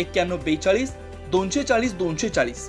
एक्क्याण्णव बेचाळीस दोनशे चाळीस दोनशे चाळीस